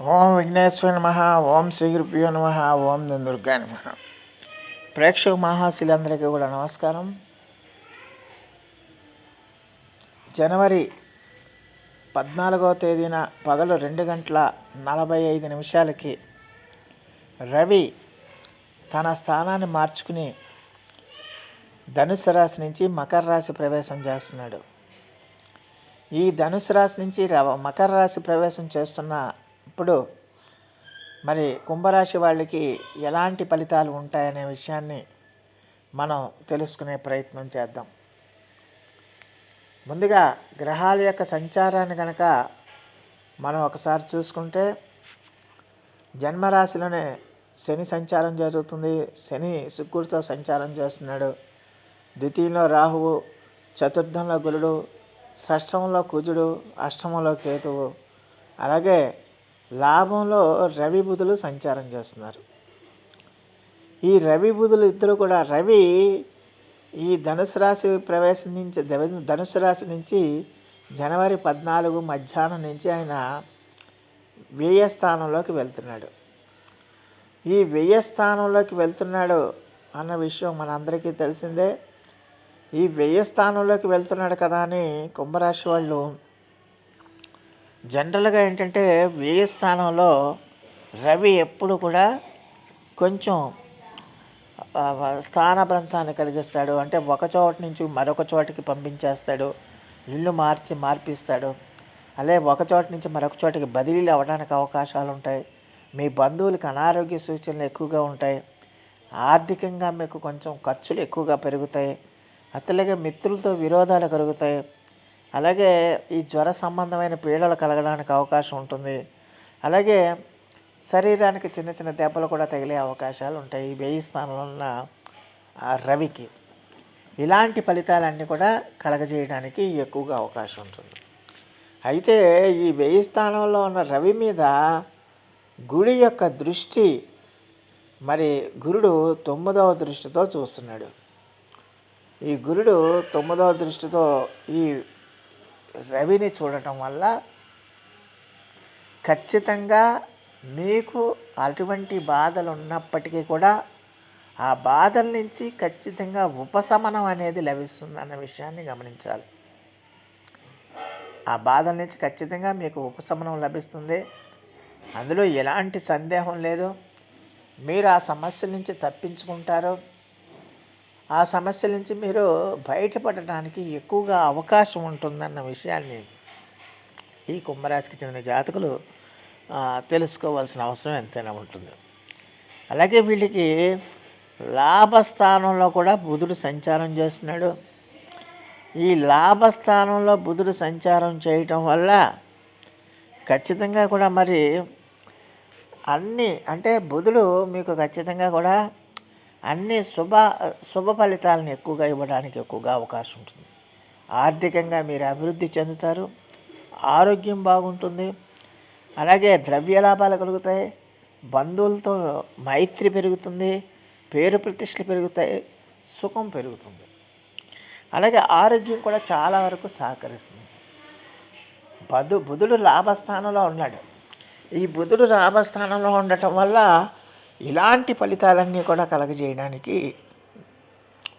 ఓం విఘ్నేశ్వర నమ ఓం శ్రీ గురుభ్యో నమ ఓం దుర్గా నమ. ప్రేక్షక మహాశిలందరికీ కూడా నమస్కారం. జనవరి పద్నాలుగవ తేదీన పగలు రెండు గంటల నలభై ఐదు నిమిషాలకి రవి తన స్థానాన్ని మార్చుకుని ధనుసు రాశి నుంచి మకర రాశి ప్రవేశం చేస్తున్నాడు. ఈ ధనుసు రాశి నుంచి రవ మకర రాశి ప్రవేశం చేస్తున్న ఇప్పుడు మరి కుంభరాశి వాళ్ళకి ఎలాంటి ఫలితాలు ఉంటాయనే విషయాన్ని మనం తెలుసుకునే ప్రయత్నం చేద్దాం. ముందుగా గ్రహాల యొక్క సంచారాన్ని కనుక మనం ఒకసారి చూసుకుంటే జన్మరాశిలోనే శని సంచారం జరుగుతుంది. శని శుక్రుడితో సంచారం చేస్తున్నాడు. ద్వితీయంలో రాహువు చతుర్థంలో గురుడు షష్టంలో కుజుడు అష్టమంలో కేతువు. అలాగే లాభంలో రవి బుధులు సంచారం చేస్తున్నారు. ఈ రవి బుధులు ఇద్దరు కూడా రవి ఈ ధనుసు రాశి ప్రవేశం నుంచి ధనుసు రాశి నుంచి జనవరి పద్నాలుగు మధ్యాహ్నం నుంచి ఆయన వ్యయ స్థానంలోకి వెళ్తున్నాడు. ఈ వ్యయ స్థానంలోకి వెళ్తున్నాడు అన్న విషయం మనందరికీ తెలిసిందే. ఈ వ్యయ స్థానంలోకి వెళ్తున్నాడు కదా అని కుంభరాశి వాళ్ళు జనరల్గా ఏంటంటే వ్యయ స్థానంలో రవి ఎప్పుడు కూడా కొంచెం స్థానభ్రంశాన్ని కలిగిస్తాడు. అంటే ఒక చోట నుంచి మరొక చోటికి పంపించేస్తాడు. ఇల్లు మార్చి మార్పిస్తాడు. అలాగే ఒక చోట నుంచి మరొక చోటికి బదిలీలు అవ్వడానికి అవకాశాలు ఉంటాయి. మీ బంధువులకు అనారోగ్య సూచనలు ఎక్కువగా ఉంటాయి. ఆర్థికంగా మీకు కొంచెం ఖర్చులు ఎక్కువగా పెరుగుతాయి. అట్లాగే మిత్రులతో విరోధాలు కలుగుతాయి. అలాగే ఈ జ్వర సంబంధమైన పీడలు కలగడానికి అవకాశం ఉంటుంది. అలాగే శరీరానికి చిన్న చిన్న దెబ్బలు కూడా తగిలే అవకాశాలు ఉంటాయి ఈ వేయి స్థానంలో ఉన్న ఆ రవికి. ఇలాంటి ఫలితాలన్నీ కూడా కలగజేయడానికి ఎక్కువగా అవకాశం ఉంటుంది. అయితే ఈ వేయి స్థానంలో ఉన్న రవి మీద గుడి యొక్క దృష్టి మరి గురుడు తొమ్మిదవ దృష్టితో చూస్తున్నాడు. ఈ గురుడు తొమ్మిదవ దృష్టితో ఈ రవిని చూడటం వల్ల ఖచ్చితంగా మీకు అటువంటి బాధలు ఉన్నప్పటికీ కూడా ఆ బాధల నుంచి ఖచ్చితంగా ఉపశమనం అనేది లభిస్తుంది అన్న విషయాన్ని గమనించాలి. ఆ బాధల నుంచి ఖచ్చితంగా మీకు ఉపశమనం లభిస్తుంది. అందులో ఎలాంటి సందేహం లేదు. మీరు ఆ సమస్య నుంచి తప్పించుకుంటారు. ఆ సమస్య నుంచి మీరు బయటపడటానికి ఎక్కువగా అవకాశం ఉంటుందన్న విషయాన్ని ఈ కుంభరాశికి చెందిన జాతకులు తెలుసుకోవాల్సిన అవసరం ఎంతైనా ఉంటుంది. అలాగే వీళ్ళకి లాభస్థానంలో కూడా బుధుడు సంచారం చేస్తున్నాడు. ఈ లాభస్థానంలో బుధుడు సంచారం చేయటం వల్ల ఖచ్చితంగా కూడా మరి అన్నీ అంటే బుధుడు మీకు ఖచ్చితంగా కూడా అన్ని శుభ శుభ ఫలితాలను ఎక్కువగా ఇవ్వడానికి ఎక్కువగా అవకాశం ఉంటుంది. ఆర్థికంగా మీరు అభివృద్ధి చెందుతారు ఆరోగ్యం బాగుంటుంది అలాగే ద్రవ్య లాభాలు కలుగుతాయి బంధువులతో మైత్రి పెరుగుతుంది పేరు ప్రతిష్టలు పెరుగుతాయి సుఖం పెరుగుతుంది. అలాగే ఆరోగ్యం కూడా చాలా వరకు సహకరిస్తుంది. బుధు బుధుడు లాభస్థానంలో ఉన్నాడు. ఈ బుధుడు లాభస్థానంలో ఉండటం వల్ల ఇలాంటి ఫలితాలన్నీ కూడా కలగజేయడానికి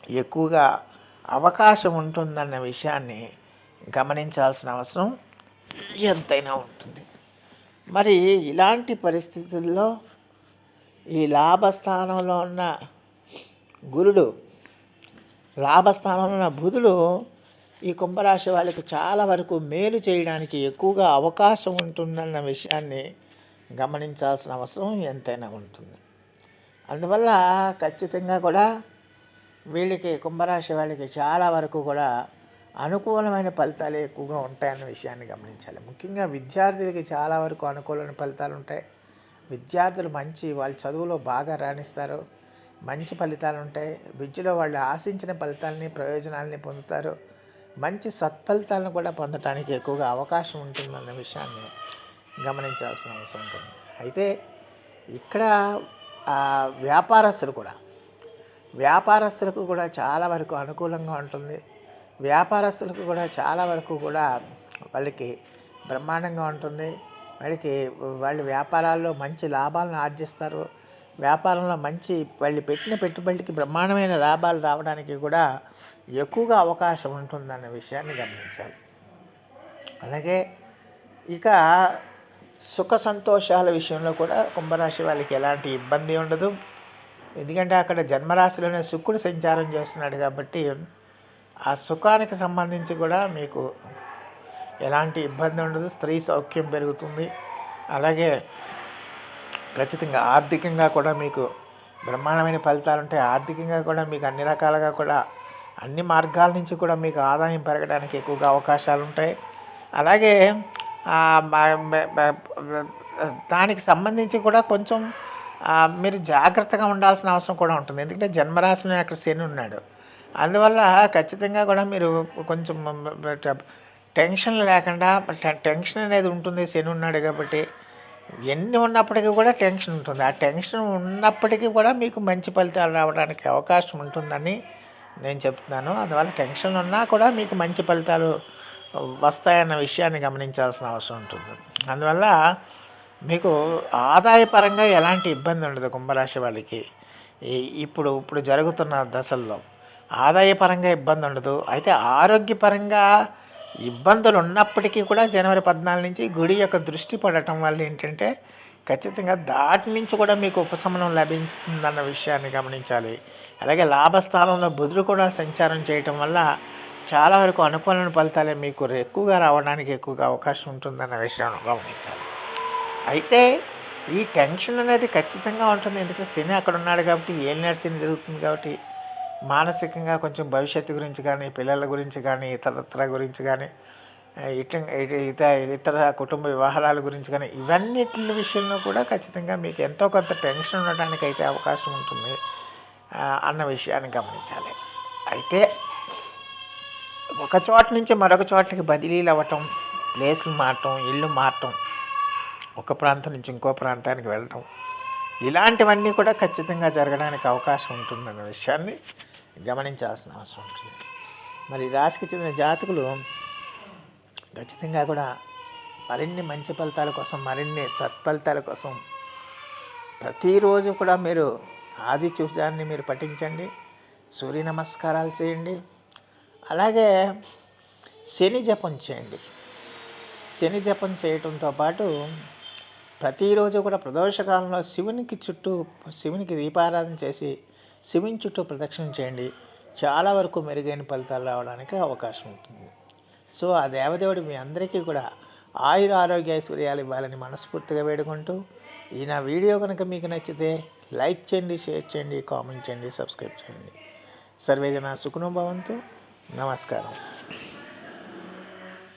ఎక్కువగా అవకాశం ఉంటుందన్న విషయాన్ని గమనించాల్సిన అవసరం ఎంతైనా ఉంటుంది. మరి ఇలాంటి పరిస్థితుల్లో ఈ లాభస్థానంలో ఉన్న గురుడు లాభస్థానంలో ఉన్న బుధుడు ఈ కుంభరాశి వాళ్ళకి చాలా వరకు మేలు చేయడానికి ఎక్కువగా అవకాశం ఉంటుందన్న విషయాన్ని గమనించాల్సిన అవసరం ఎంతైనా ఉంటుంది. అందువల్ల ఖచ్చితంగా కూడా వీళ్ళకి కుంభరాశి వాళ్ళకి చాలా వరకు కూడా అనుకూలమైన ఫలితాలు ఎక్కువగా ఉంటాయన్న విషయాన్ని గమనించాలి. ముఖ్యంగా విద్యార్థులకి చాలా వరకు అనుకూలమైన ఫలితాలు ఉంటాయి. విద్యార్థులు మంచి వాళ్ళ చదువులో బాగా రాణిస్తారు. మంచి ఫలితాలు ఉంటాయి. విద్యలో వాళ్ళు ఆశించిన ఫలితాలని ప్రయోజనాలని పొందుతారు. మంచి సత్ఫలితాలను కూడా పొందడానికి ఎక్కువగా అవకాశం ఉంటుందన్న విషయాన్ని గమనించాల్సిన అవసరం ఉంటుంది. అయితే ఇక్కడ వ్యాపారస్తులు కూడా. వ్యాపారస్తులకు కూడా చాలా వరకు అనుకూలంగా ఉంటుంది. వ్యాపారస్తులకు కూడా చాలా వరకు కూడా వాళ్ళకి బ్రహ్మాండంగా ఉంటుంది. వాళ్ళకి వాళ్ళు వ్యాపారాల్లో మంచి లాభాలను ఆర్జిస్తారు. వ్యాపారంలో మంచి వాళ్ళు పెట్టిన పెట్టుబడికి బ్రహ్మాండమైన లాభాలు రావడానికి కూడా ఎక్కువగా అవకాశం ఉంటుందన్న విషయాన్ని గమనించాలి. అలాగే ఇక సుఖ సంతోషాల విషయంలో కూడా కుంభరాశి వాళ్ళకి ఎలాంటి ఇబ్బంది ఉండదు. ఎందుకంటే అక్కడ జన్మరాశిలోనే శుక్రుడు సంచారం చేస్తున్నాడు కాబట్టి ఆ సుఖానికి సంబంధించి కూడా మీకు ఎలాంటి ఇబ్బంది ఉండదు. స్త్రీ సౌఖ్యం పెరుగుతుంది. అలాగే ఖచ్చితంగా ఆర్థికంగా కూడా మీకు బ్రహ్మాండమైన ఫలితాలు ఉంటాయి. ఆర్థికంగా కూడా మీకు అన్ని రకాలుగా కూడా అన్ని మార్గాల నుంచి కూడా మీకు ఆదాయం పెరగడానికి ఎక్కువగా అవకాశాలు ఉంటాయి. అలాగే దానికి సంబంధించి కూడా కొంచెం మీరు జాగ్రత్తగా ఉండాల్సిన అవసరం కూడా ఉంటుంది. ఎందుకంటే జన్మరాశిలో అక్కడ శని ఉన్నాడు. అందువల్ల ఖచ్చితంగా కూడా మీరు కొంచెం టెన్షన్ లేకుండా టెన్షన్ అనేది ఉంటుంది. శని ఉన్నాడు కాబట్టి ఎన్ని ఉన్నప్పటికీ కూడా టెన్షన్ ఉంటుంది. ఆ టెన్షన్ ఉన్నప్పటికీ కూడా మీకు మంచి ఫలితాలు రావడానికి అవకాశం ఉంటుందని నేను చెప్తున్నాను. అందువల్ల టెన్షన్ ఉన్నా కూడా మీకు మంచి ఫలితాలు వస్తాయన్న విషయాన్ని గమనించాల్సిన అవసరం ఉంటుంది. అందువల్ల మీకు ఆదాయపరంగా ఎలాంటి ఇబ్బంది ఉండదు కుంభరాశి వాళ్ళకి ఇప్పుడు ఇప్పుడు జరుగుతున్న దశల్లో ఆదాయపరంగా ఇబ్బంది ఉండదు. అయితే ఆరోగ్యపరంగా ఇబ్బందులు ఉన్నప్పటికీ కూడా జనవరి పద్నాలుగు నుంచి గుడి యొక్క దృష్టి పడటం వల్ల ఏంటంటే ఖచ్చితంగా దాటి నుంచి కూడా మీకు ఉపశమనం లభిస్తుందన్న విషయాన్ని గమనించాలి. అలాగే లాభస్థానంలో బుధుడు కూడా సంచారం చేయటం వల్ల చాలా వరకు అనుకూలమైన ఫలితాలే మీకు ఎక్కువగా రావడానికి ఎక్కువగా అవకాశం ఉంటుందన్న విషయాన్ని గమనించాలి. అయితే ఈ టెన్షన్ అనేది ఖచ్చితంగా ఉంటుంది. ఎందుకంటే శని అక్కడ ఉన్నాడు కాబట్టి ఏం శని జరుగుతుంది కాబట్టి మానసికంగా కొంచెం భవిష్యత్తు గురించి కానీ పిల్లల గురించి కానీ ఇతరత్ర గురించి కానీ ఇట ఇత ఇతర కుటుంబ వ్యవహారాల గురించి కానీ ఇవన్నిటి విషయంలో కూడా ఖచ్చితంగా మీకు ఎంతో కొంత టెన్షన్ ఉండడానికి అయితే అవకాశం ఉంటుంది అన్న విషయాన్ని గమనించాలి. అయితే ఒక చోట నుంచి మరొక చోటకి బదిలీలు అవ్వటం ప్లేస్లు మారటం ఇల్లు మారటం ఒక ప్రాంతం నుంచి ఇంకో ప్రాంతానికి వెళ్ళటం ఇలాంటివన్నీ కూడా ఖచ్చితంగా జరగడానికి అవకాశం ఉంటుందన్న విషయాన్ని గమనించాల్సిన అవసరం ఉంటుంది. మరి రాశికి చెందిన జాతకులు ఖచ్చితంగా కూడా మరిన్ని మంచి ఫలితాల కోసం మరిన్ని సత్ఫలితాల కోసం ప్రతిరోజు కూడా మీరు ఆది చూసాన్ని మీరు పఠించండి. సూర్య నమస్కారాలు చేయండి. అలాగే శని జపం చేయండి. శని జపం చేయటంతో పాటు ప్రతిరోజు కూడా ప్రదోషకాలంలో శివునికి చుట్టూ శివునికి దీపారాధన చేసి శివుని చుట్టూ ప్రదక్షిణ చేయండి. చాలా వరకు మెరుగైన ఫలితాలు రావడానికి అవకాశం ఉంటుంది. సో ఆ దేవదేవుడు మీ అందరికీ కూడా ఆయుర ఆరోగ్య ఐశ్వర్యాలు ఇవ్వాలని మనస్ఫూర్తిగా వేడుకుంటూ ఈ నా వీడియో కనుక మీకు నచ్చితే లైక్ చేయండి షేర్ చేయండి కామెంట్ చేయండి సబ్స్క్రైబ్ చేయండి. సర్వేజన సుఖనుభవంతో నమస్కారం